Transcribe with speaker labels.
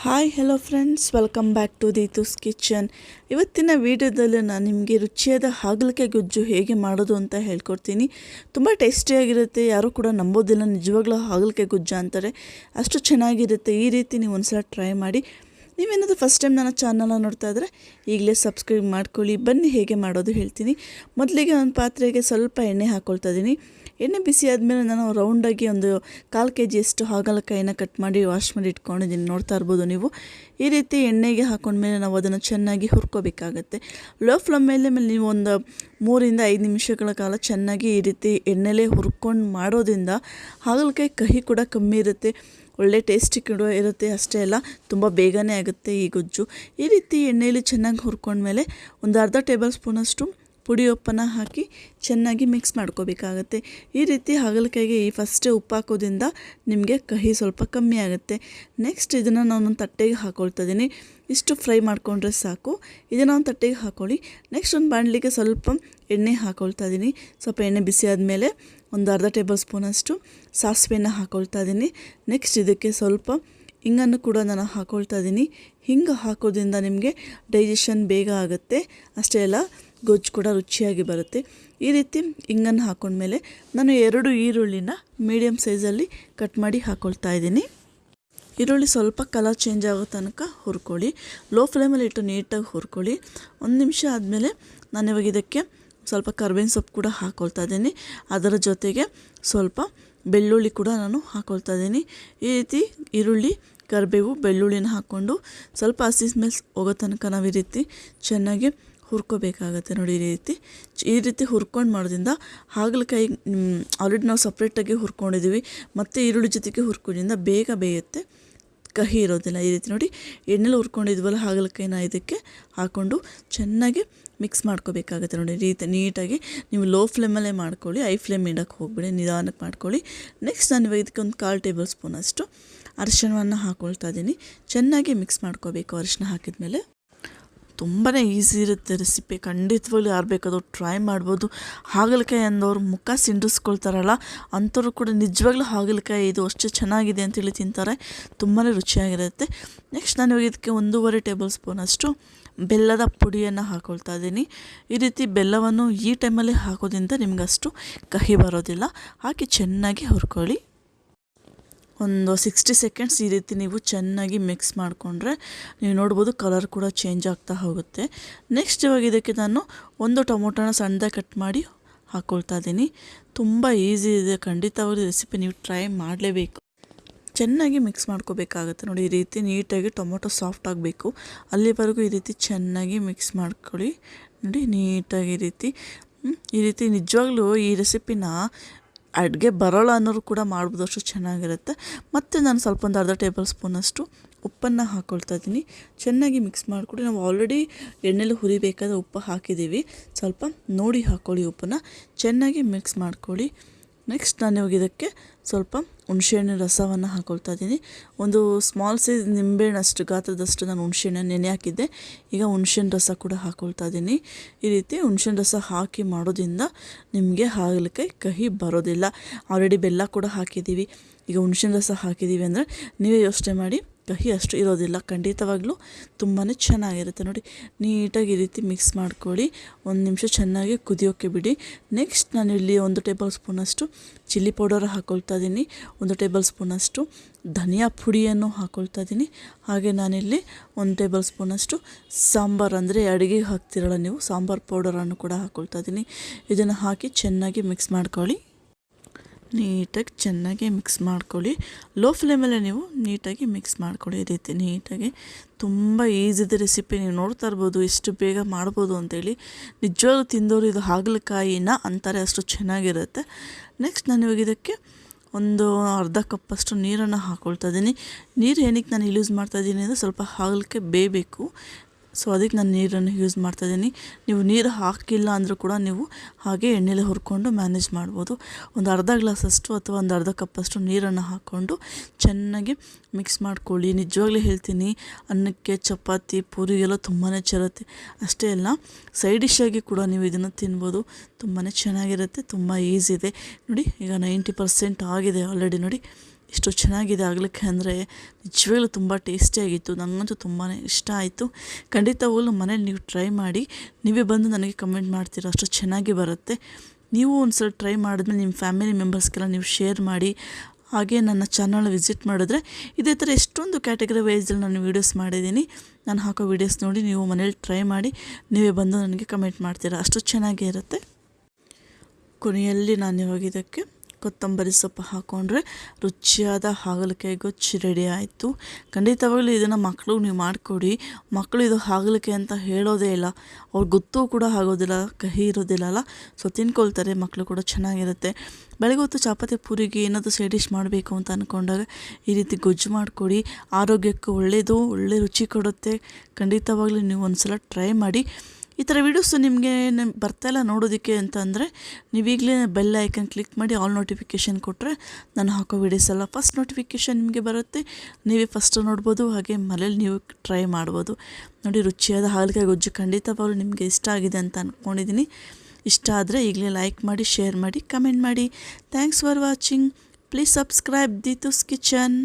Speaker 1: Hi hello friends welcome back to Deethu's kitchen ಇವತ್ತಿನ ವಿಡಿಯೋದಲ್ಲಿ ನಾನು ನಿಮಗೆ ರುಚಿಯಾದ ಹಾಗಲಕಾಯಿ ಗೊಜ್ಜು ಹೇಗೆ ಮಾಡೋದು ಅಂತ ಹೇಳ್ಕೊಡ್ತೀನಿ. ತುಂಬ ಟೇಸ್ಟಿಯಾಗಿರುತ್ತೆ ಯಾರೂ ಕೂಡ ನಂಬೋದಿಲ್ಲ ನಿಜವಾಗ್ಲೂ ಹಾಗಲಕಾಯಿ ಗೊಜ್ಜು ಅಂತಾರೆ. ಅಷ್ಟು ಚೆನ್ನಾಗಿರುತ್ತೆ. ಈ ರೀತಿ ನೀವು ಒಂದ್ಸಲ ಟ್ರೈ ಮಾಡಿ. ನೀವೇನಾದರೂ ಫಸ್ಟ್ ಟೈಮ್ ನನ್ನ ಚಾನಲ್ನ ನೋಡ್ತಾ ಇದ್ದರೆ ಈಗಲೇ ಸಬ್ಸ್ಕ್ರೈಬ್ ಮಾಡ್ಕೊಳ್ಳಿ. ಬನ್ನಿ ಹೇಗೆ ಮಾಡೋದು ಹೇಳ್ತೀನಿ. ಮೊದಲಿಗೆ ಒಂದು ಪಾತ್ರೆಗೆ ಸ್ವಲ್ಪ ಎಣ್ಣೆ ಹಾಕ್ಕೊಳ್ತಾ ಇದ್ದೀನಿ. ಎಣ್ಣೆ ಬಿಸಿ ಆದಮೇಲೆ ನಾನು ರೌಂಡಾಗಿ ಒಂದು ಕಾಲು ಕೆ ಜಿಯಷ್ಟು ಹಾಗಲಕಾಯಿನ ಕಟ್ ಮಾಡಿ ವಾಶ್ ಮಾಡಿ ಇಟ್ಕೊಂಡಿದ್ದೀನಿ. ನೋಡ್ತಾ ಇರ್ಬೋದು ನೀವು. ಈ ರೀತಿ ಎಣ್ಣೆಗೆ ಹಾಕೊಂಡ್ಮೇಲೆ ನಾವು ಅದನ್ನು ಚೆನ್ನಾಗಿ ಹುರ್ಕೋಬೇಕಾಗತ್ತೆ. ಲೋ ಫ್ಲಮ್ ಮೇಲೆ ಮೇಲೆ ನೀವು ಒಂದು ಮೂರಿಂದ ಐದು ನಿಮಿಷಗಳ ಕಾಲ ಚೆನ್ನಾಗಿ ಈ ರೀತಿ ಎಣ್ಣೆಲೇ ಹುರ್ಕೊಂಡು ಮಾಡೋದ್ರಿಂದ ಹಾಗಲಕಾಯಿ ಕಹಿ ಕೂಡ ಕಮ್ಮಿ ಇರುತ್ತೆ. ಒಳ್ಳೆ ಟೇಸ್ಟಿ ಕೂಡ ಇರುತ್ತೆ ಅಷ್ಟೇ ಅಲ್ಲ, ತುಂಬ ಬೇಗನೆ ಆಗುತ್ತೆ ಈ ಗೊಜ್ಜು. ಈ ರೀತಿ ಎಣ್ಣೆಯಲ್ಲಿ ಚೆನ್ನಾಗಿ ಹುರ್ಕೊಂಡ್ಮೇಲೆ ಒಂದು ಅರ್ಧ ಟೇಬಲ್ ಸ್ಪೂನಷ್ಟು ಪುಡಿ ಉಪ್ಪನ್ನು ಹಾಕಿ ಚೆನ್ನಾಗಿ ಮಿಕ್ಸ್ ಮಾಡ್ಕೋಬೇಕಾಗತ್ತೆ. ಈ ರೀತಿ ಹಾಗಲಕಾಯಿಗೆ ಈ ಫಸ್ಟೇ ಉಪ್ಪು ಹಾಕೋದ್ರಿಂದ ನಿಮಗೆ ಕಹಿ ಸ್ವಲ್ಪ ಕಮ್ಮಿ ಆಗುತ್ತೆ. ನೆಕ್ಸ್ಟ್ ಇದನ್ನು ನಾನು ತಟ್ಟೆಗೆ ಹಾಕೊಳ್ತಾ ಇದ್ದೀನಿ. ಇಷ್ಟು ಫ್ರೈ ಮಾಡಿಕೊಂಡ್ರೆ ಸಾಕು. ಇದನ್ನು ಒಂದು ತಟ್ಟೆಗೆ ಹಾಕೊಳ್ಳಿ. ನೆಕ್ಸ್ಟ್ ಒಂದು ಬಾಣಲಿಗೆ ಸ್ವಲ್ಪ ಎಣ್ಣೆ ಹಾಕೊಳ್ತಾ ಇದ್ದೀನಿ. ಸ್ವಲ್ಪ ಎಣ್ಣೆ ಬಿಸಿ ಆದಮೇಲೆ ಒಂದು ಅರ್ಧ ಟೇಬಲ್ ಸ್ಪೂನಷ್ಟು ಸಾಸಿವೆನ ಹಾಕೊಳ್ತಾ ಇದ್ದೀನಿ. ನೆಕ್ಸ್ಟ್ ಇದಕ್ಕೆ ಸ್ವಲ್ಪ ಹಿಂಗನ್ನು ಕೂಡ ನಾನು ಹಾಕೊಳ್ತಾ ಇದ್ದೀನಿ. ಹಿಂಗೆ ಹಾಕೋದ್ರಿಂದ ನಿಮಗೆ ಡೈಜೆಷನ್ ಬೇಗ ಆಗುತ್ತೆ. ಅಷ್ಟೇ ಅಲ್ಲ ಗೊಜ್ಜು ಕೂಡ ರುಚಿಯಾಗಿ ಬರುತ್ತೆ. ಈ ರೀತಿ ಹಿಂಗನ್ನು ಹಾಕೊಂಡ್ಮೇಲೆ ನಾನು ಎರಡು ಈರುಳ್ಳಿನ ಮೀಡಿಯಮ್ ಸೈಜಲ್ಲಿ ಕಟ್ ಮಾಡಿ ಹಾಕ್ಕೊಳ್ತಾ ಇದ್ದೀನಿ. ಈರುಳ್ಳಿ ಸ್ವಲ್ಪ ಕಲರ್ ಚೇಂಜ್ ಆಗೋ ತನಕ ಹುರ್ಕೊಳ್ಳಿ. ಲೋ ಫ್ಲೇಮಲ್ಲಿ ಇಟ್ಟು ನೀಟಾಗಿ ಹುರ್ಕೊಳ್ಳಿ. ಒಂದು ನಿಮಿಷ ಆದಮೇಲೆ ನಾನು ಇವಾಗ ಇದಕ್ಕೆ ಸ್ವಲ್ಪ ಕರ್ಬೇವಿನ ಸೊಪ್ಪು ಕೂಡ ಹಾಕ್ಕೊಳ್ತಾ ಇದ್ದೀನಿ. ಅದರ ಜೊತೆಗೆ ಸ್ವಲ್ಪ ಬೆಳ್ಳುಳ್ಳಿ ಕೂಡ ನಾನು ಹಾಕ್ಕೊಳ್ತಾ ಇದ್ದೀನಿ. ಈ ರೀತಿ ಈರುಳ್ಳಿ, ಕರಿಬೇವು, ಬೆಳ್ಳುಳ್ಳಿನ ಹಾಕ್ಕೊಂಡು ಸ್ವಲ್ಪ ಹಸಿ ಸ್ಮೆಲ್ಸ್ ಹೋಗೋ ತನಕ ನಾವು ಈ ರೀತಿ ಚೆನ್ನಾಗಿ ಹುರ್ಕೋಬೇಕಾಗತ್ತೆ ನೋಡಿ ಈ ರೀತಿ. ಈ ರೀತಿ ಹುರ್ಕೊಂಡು ಮಾಡೋದ್ರಿಂದ ಹಾಗಲಕಾಯಿ ಆಲ್ರೆಡಿ ನಾವು ಸಪ್ರೇಟಾಗಿ ಹುರ್ಕೊಂಡಿದ್ದೀವಿ ಮತ್ತು ಈರುಳ್ಳಿ ಜೊತೆಗೆ ಹುರ್ಕೊಂಡಿಂದ ಬೇಗ ಬೇಯುತ್ತೆ. ಕಹಿ ಇರೋದಿಲ್ಲ ಈ ರೀತಿ ನೋಡಿ. ಎಣ್ಣೆಲಿ ಹುರ್ಕೊಂಡಿದ್ವಲ್ಲ ಹಾಗಲಕಾಯಿನ ಇದಕ್ಕೆ ಹಾಕ್ಕೊಂಡು ಚೆನ್ನಾಗಿ ಮಿಕ್ಸ್ ಮಾಡ್ಕೋಬೇಕಾಗುತ್ತೆ ನೋಡಿ. ರೀತಿ ನೀಟಾಗಿ ನೀವು ಲೋ ಫ್ಲೇಮಲ್ಲೇ ಮಾಡ್ಕೊಳ್ಳಿ ಐ ಫ್ಲೇಮ್ ಇಡೋಕ್ಕೆ ಹೋಗ್ಬೇಡಿ, ನಿಧಾನಕ್ಕೆ ಮಾಡ್ಕೊಳ್ಳಿ. ನೆಕ್ಸ್ಟ್ ನಾನು ಇದಕ್ಕೆ ಒಂದು ಕಾಲು ಟೇಬಲ್ ಸ್ಪೂನ್ ಅಷ್ಟು ಅರಿಶಿಣವನ್ನು ಹಾಕ್ಕೊಳ್ತಾ ಇದ್ದೀನಿ. ಚೆನ್ನಾಗಿ ಮಿಕ್ಸ್ ಮಾಡ್ಕೋಬೇಕು ಅರಿಶಿಣ ಹಾಕಿದ್ಮೇಲೆ. ತುಂಬಾ ಈಸಿ ಇರುತ್ತೆ ರೆಸಿಪಿ ಖಂಡಿತವಾಗ್ಲೂ ಯಾರು ಬೇಕಾದರೂ ಟ್ರೈ ಮಾಡ್ಬೋದು. ಹಾಗಲಕಾಯಿ ಅಂದವ್ರು ಮುಖ ಸಿಂಡಿಸ್ಕೊಳ್ತಾರಲ್ಲ, ಅಂಥವ್ರು ಕೂಡ ನಿಜವಾಗ್ಲೂ ಹಾಗಲಕಾಯಿ ಇದು ಅಷ್ಟು ಚೆನ್ನಾಗಿದೆ ಅಂತೇಳಿ ತಿಂತಾರೆ. ತುಂಬಾ ರುಚಿಯಾಗಿರುತ್ತೆ. ನೆಕ್ಸ್ಟ್ ನಾನು ಇದಕ್ಕೆ ಒಂದೂವರೆ ಟೇಬಲ್ ಸ್ಪೂನಷ್ಟು ಬೆಲ್ಲದ ಪುಡಿಯನ್ನು ಹಾಕೊಳ್ತಾ ಇದ್ದೀನಿ. ಈ ರೀತಿ ಬೆಲ್ಲವನ್ನು ಈ ಟೈಮಲ್ಲಿ ಹಾಕೋದ್ರಿಂದ ನಿಮಗಷ್ಟು ಕಹಿ ಬರೋದಿಲ್ಲ. ಹಾಕಿ ಚೆನ್ನಾಗಿ ಹುರ್ಕೊಳ್ಳಿ. ಒಂದು ಸಿಕ್ಸ್ಟಿ ಸೆಕೆಂಡ್ಸ್ ಈ ರೀತಿ ನೀವು ಚೆನ್ನಾಗಿ ಮಿಕ್ಸ್ ಮಾಡಿಕೊಂಡ್ರೆ ನೀವು ನೋಡ್ಬೋದು ಕಲರ್ ಕೂಡ ಚೇಂಜ್ ಆಗ್ತಾ ಹೋಗುತ್ತೆ. ನೆಕ್ಸ್ಟ್ ಇವಾಗ ಇದಕ್ಕೆ ನಾನು ಒಂದು ಟೊಮೊಟೊನ ಸಣ್ಣದಾಗಿ ಕಟ್ ಮಾಡಿ ಹಾಕ್ಕೊಳ್ತಾ ಇದ್ದೀನಿ. ತುಂಬ ಈಸಿ ಇದೆ, ಖಂಡಿತವಾಗ್ಲೂ ರೆಸಿಪಿ ನೀವು ಟ್ರೈ ಮಾಡಲೇಬೇಕು. ಚೆನ್ನಾಗಿ ಮಿಕ್ಸ್ ಮಾಡ್ಕೋಬೇಕಾಗುತ್ತೆ. ನೋಡಿ, ಈ ರೀತಿ ನೀಟಾಗಿ ಟೊಮೊಟೊ ಸಾಫ್ಟ್ ಆಗಬೇಕು. ಅಲ್ಲಿವರೆಗೂ ಈ ರೀತಿ ಚೆನ್ನಾಗಿ ಮಿಕ್ಸ್ ಮಾಡ್ಕೊಳ್ಳಿ. ನೋಡಿ, ನೀಟಾಗಿ ಈ ರೀತಿ. ಈ ರೀತಿ ನಿಜವಾಗ್ಲೂ ಈ ರೆಸಿಪಿನ ಅಡುಗೆ ಬರೋಲ್ಲ ಅನ್ನೋರು ಕೂಡ ಮಾಡ್ಬೋದು, ಅಷ್ಟು ಚೆನ್ನಾಗಿರುತ್ತೆ. ಮತ್ತು ನಾನು ಸ್ವಲ್ಪ ಒಂದು ಅರ್ಧ ಟೇಬಲ್ ಸ್ಪೂನಷ್ಟು ಉಪ್ಪನ್ನು ಹಾಕ್ಕೊಳ್ತಾ ಇದ್ದೀನಿ. ಚೆನ್ನಾಗಿ ಮಿಕ್ಸ್ ಮಾಡಿಕೊಡಿ. ನಾವು ಆಲ್ರೆಡಿ ಎಣ್ಣೆಲಿ ಹುರಿಬೇಕಾದ್ರೆ ಉಪ್ಪು ಹಾಕಿದ್ದೀವಿ. ಸ್ವಲ್ಪ ನೋಡಿ ಹಾಕ್ಕೊಳ್ಳಿ ಉಪ್ಪನ್ನು. ಚೆನ್ನಾಗಿ ಮಿಕ್ಸ್ ಮಾಡ್ಕೊಳ್ಳಿ ನೆಕ್ಸ್ಟ್ ನಾನು ಇವಾಗ ಇದಕ್ಕೆ ಸ್ವಲ್ಪ ಹುಣಸೆಹಣ್ಣಿನ ರಸವನ್ನು ಹಾಕ್ಕೊಳ್ತಾ ಇದ್ದೀನಿ. ಒಂದು ಸ್ಮಾಲ್ ಸೈಜ್ ನಿಂಬೆಹಣ್ಣಷ್ಟು, ಗಾತ್ರದಷ್ಟು ನಾನು ಹುಣಸೆಹಣ್ಣು ನೆನೆ ಹಾಕಿದ್ದೆ. ಈಗ ಹುಣಸೆಹಣ್ಣು ರಸ ಕೂಡ ಹಾಕ್ಕೊಳ್ತಾ ಇದ್ದೀನಿ. ಈ ರೀತಿ ಹುಣಸೆಹಣ್ಣು ರಸ ಹಾಕಿ ಮಾಡೋದ್ರಿಂದ ನಿಮಗೆ ಹಾಗಲಕಾಯಿ ಕಹಿ ಬರೋದಿಲ್ಲ. ಆಲ್ರೆಡಿ ಬೆಲ್ಲ ಕೂಡ ಹಾಕಿದ್ದೀವಿ. ಈಗ ಹುಣಸೆಹಣ್ಣು ರಸ ಹಾಕಿದ್ದೀವಿ ಅಂದರೆ ನೀವೇ ಯೋಚನೆ ಮಾಡಿ. ಕಹಿ ಅಷ್ಟು ಇರೋದಿಲ್ಲ, ಖಂಡಿತವಾಗ್ಲೂ ತುಂಬಾ ಚೆನ್ನಾಗಿರುತ್ತೆ ನೋಡಿ. ನೀಟಾಗಿ ಈ ರೀತಿ ಮಿಕ್ಸ್ ಮಾಡ್ಕೊಳ್ಳಿ. ಒಂದು ನಿಮಿಷ ಚೆನ್ನಾಗಿ ಕುದಿಯೋಕ್ಕೆ ಬಿಡಿ. ನೆಕ್ಸ್ಟ್ ನಾನು ಇಲ್ಲಿ ಒಂದು ಟೇಬಲ್ ಸ್ಪೂನಷ್ಟು ಚಿಲ್ಲಿ ಪೌಡರ್ ಹಾಕ್ಕೊಳ್ತಾ ಇದ್ದೀನಿ ಒಂದು ಟೇಬಲ್ ಸ್ಪೂನಷ್ಟು ಧನಿಯಾ ಪುಡಿಯನ್ನು ಹಾಕ್ಕೊಳ್ತಾ ಇದ್ದೀನಿ ಹಾಗೆ ನಾನಿಲ್ಲಿ ಒಂದು ಟೇಬಲ್ ಸ್ಪೂನಷ್ಟು ಸಾಂಬಾರು ಅಂದರೆ ಅಡುಗೆಗೆ ಹಾಕ್ತಿರಲ್ಲ ನೀವು, ಸಾಂಬಾರು ಪೌಡರನ್ನು ಕೂಡ ಹಾಕ್ಕೊಳ್ತಾ ಇದ್ದೀನಿ ಇದನ್ನು ಹಾಕಿ ಚೆನ್ನಾಗಿ ಮಿಕ್ಸ್ ಮಾಡ್ಕೊಳ್ಳಿ. ನೀಟಾಗಿ ಚೆನ್ನಾಗಿ ಮಿಕ್ಸ್ ಮಾಡ್ಕೊಳ್ಳಿ. ಲೋ ಫ್ಲೇಮಲ್ಲೇ ನೀವು ನೀಟಾಗಿ ಮಿಕ್ಸ್ ಮಾಡ್ಕೊಳ್ಳಿ. ರೀತಿ ನೀಟಾಗಿ ತುಂಬ ಈಸಿದ ರೆಸಿಪಿ ನೀವು ನೋಡ್ತಾ ಇರ್ಬೋದು, ಎಷ್ಟು ಬೇಗ ಮಾಡ್ಬೋದು ಅಂತೇಳಿ ನಿಜವಾಗ್ಲೂ ತಿಂದವರು ಇದು ಹಾಗಲಕಾಯಿನ ಅಂತಾರೆ, ಅಷ್ಟು ಚೆನ್ನಾಗಿರುತ್ತೆ. ನೆಕ್ಸ್ಟ್ ನಾನು ಇವಾಗ ಇದಕ್ಕೆ ಒಂದು ಅರ್ಧ ಕಪ್ಪಷ್ಟು ನೀರನ್ನು ಹಾಕ್ಕೊಳ್ತಾ ಇದ್ದೀನಿ. ನೀರು ಏನಕ್ಕೆ ನಾನು ಯೂಸ್ ಮಾಡ್ತಾ ಇದ್ದೀನಿ ಅಂದರೆ ಸ್ವಲ್ಪ ಹಾಗಲಕ್ಕೆ ಬೇಯಬೇಕು. ಸೊ ಅದಕ್ಕೆ ನಾನು ನೀರನ್ನು ಯೂಸ್ ಮಾಡ್ತಾಯಿದ್ದೀನಿ ನೀವು ನೀರು ಹಾಕಿಲ್ಲ ಅಂದರೂ ಕೂಡ ನೀವು ಹಾಗೆ ಎಣ್ಣೆಲೆ ಹುರ್ಕೊಂಡು ಮ್ಯಾನೇಜ್ ಮಾಡ್ಬೋದು. ಒಂದು ಅರ್ಧ ಗ್ಲಾಸಷ್ಟು ಅಥವಾ ಒಂದು ಅರ್ಧ ಕಪ್ಪಷ್ಟು ನೀರನ್ನು ಹಾಕ್ಕೊಂಡು ಚೆನ್ನಾಗಿ ಮಿಕ್ಸ್ ಮಾಡ್ಕೊಳ್ಳಿ. ನಿಜವಾಗ್ಲೂ ಹೇಳ್ತೀನಿ, ಅನ್ನಕ್ಕೆ, ಚಪಾತಿ, ಪೂರಿ ಎಲ್ಲ ತುಂಬಾ ಚೆರತ್ತೆ ಅಷ್ಟೇ ಅಲ್ಲ ಸೈಡ್ ಡಿಶ್ಶಾಗಿ ಕೂಡ ನೀವು ಇದನ್ನು ತಿನ್ಬೋದು. ತುಂಬಾ ಚೆನ್ನಾಗಿರುತ್ತೆ, ತುಂಬ ಈಸಿ ಇದೆ. ನೋಡಿ, ಈಗ ನೈಂಟಿ ಪರ್ಸೆಂಟ್ ಆಗಿದೆ ಆಲ್ರೆಡಿ ನೋಡಿ. ಎಷ್ಟು ಚೆನ್ನಾಗಿದೆ ಆಗಲಿಕ್ಕೆ ಅಂದರೆ ನಿಜವಾಗ್ಲೂ ತುಂಬ ಟೇಸ್ಟಿಯಾಗಿತ್ತು. ನನಗಂತೂ ತುಂಬಾ ಇಷ್ಟ ಆಯಿತು. ಖಂಡಿತವಾಗ್ಲೂ ಮನೇಲಿ ನೀವು ಟ್ರೈ ಮಾಡಿ. ನೀವೇ ಬಂದು ನನಗೆ ಕಮೆಂಟ್ ಮಾಡ್ತೀರ, ಅಷ್ಟು ಚೆನ್ನಾಗಿ ಬರುತ್ತೆ. ನೀವು ಒಂದು ಸಲ ಟ್ರೈ ಮಾಡಿದ್ಮೇಲೆ ನಿಮ್ಮ ಫ್ಯಾಮಿಲಿ ಮೆಂಬರ್ಸ್ಗೆಲ್ಲ ನೀವು ಶೇರ್ ಮಾಡಿ, ಹಾಗೆ ನನ್ನ ಚಾನಲ್ ವಿಸಿಟ್ ಮಾಡಿದ್ರೆ ಇದೇ ಥರ ಎಷ್ಟೊಂದು ಕ್ಯಾಟಗರಿ ವೈಸಲ್ಲಿ ನಾನು ವೀಡಿಯೋಸ್ ಮಾಡಿದ್ದೀನಿ. ನಾನು ಹಾಕೋ ವೀಡಿಯೋಸ್ ನೋಡಿ ನೀವು ಮನೇಲಿ ಟ್ರೈ ಮಾಡಿ, ನೀವೇ ಬಂದು ನನಗೆ ಕಮೆಂಟ್ ಮಾಡ್ತೀರಾ, ಅಷ್ಟು ಚೆನ್ನಾಗೇ ಇರುತ್ತೆ. ಕೊನೆಯಲ್ಲಿ ನಾನು ಇವಾಗ ಇದಕ್ಕೆ ಕೊತ್ತಂಬರಿ ಸೊಪ್ಪು ಹಾಕ್ಕೊಂಡ್ರೆ ರುಚಿಯಾದ ಹಾಗಲಕಾಯಿ ಗೊಜ್ಜು ರೆಡಿ ಆಯಿತು. ಖಂಡಿತವಾಗ್ಲೂ ಇದನ್ನು ಮಕ್ಕಳು ನೀವು ಮಾಡಿಕೊಡಿ. ಮಕ್ಕಳು ಇದು ಹಾಗಲಕಾಯಿ ಅಂತ ಹೇಳೋದೇ ಇಲ್ಲ. ಅವ್ರಿಗೆ ಗೊತ್ತೂ ಕೂಡ ಆಗೋದಿಲ್ಲ, ಕಹಿ ಇರೋದಿಲ್ಲಲ್ಲ ಸೊ ತಿನ್ಕೊಳ್ತಾರೆ ಮಕ್ಕಳು ಕೂಡ ಚೆನ್ನಾಗಿರುತ್ತೆ. ಬೆಳಗ್ಗೆ ಹೊತ್ತು ಚಪಾತಿ ಪೂರಿಗೆ ಏನಾದರೂ ಸೈಡ್ ಮಾಡಬೇಕು ಅಂತ ಅಂದ್ಕೊಂಡಾಗ ಈ ರೀತಿ ಗೊಜ್ಜು ಮಾಡಿಕೊಡಿ. ಆರೋಗ್ಯಕ್ಕೆ ಒಳ್ಳೆಯದು ಒಳ್ಳೆ ರುಚಿ ಕೊಡುತ್ತೆ. ಖಂಡಿತವಾಗ್ಲೂ ನೀವು ಒಂದು ಸಲ ಟ್ರೈ ಮಾಡಿ. ಈ ಥರ ವೀಡಿಯೋಸು ನಿಮಗೆ ಬರ್ತಾಯಿಲ್ಲ ನೋಡೋದಕ್ಕೆ ಅಂತಂದರೆ ನೀವೀಗಲೇ ಬೆಲ್ ಐಕನ್ ಕ್ಲಿಕ್ ಮಾಡಿ ಆಲ್ ನೋಟಿಫಿಕೇಷನ್ ಕೊಟ್ಟರೆ ನಾನು ಹಾಕೋ ವೀಡಿಯೋಸ್ ಎಲ್ಲ ಫಸ್ಟ್ ನೋಟಿಫಿಕೇಷನ್ ನಿಮಗೆ ಬರುತ್ತೆ. ನೀವೇ ಫಸ್ಟ್ ನೋಡ್ಬೋದು, ಹಾಗೆ ಮನೇಲಿ ನೀವು ಟ್ರೈ ಮಾಡ್ಬೋದು. ನೋಡಿ, ರುಚಿಯಾದ ಹಾಗಲಕಾಯಿ ಗೊಜ್ಜು ಖಂಡಿತವಾಗಲೂ ನಿಮಗೆ ಇಷ್ಟ ಆಗಿದೆ ಅಂತ ಅಂದ್ಕೊಂಡಿದ್ದೀನಿ ಇಷ್ಟ ಆದರೆ ಈಗಲೇ ಲೈಕ್ ಮಾಡಿ ಶೇರ್ ಮಾಡಿ ಕಮೆಂಟ್ ಮಾಡಿ. Thanks for watching please subscribe Deethu's kitchen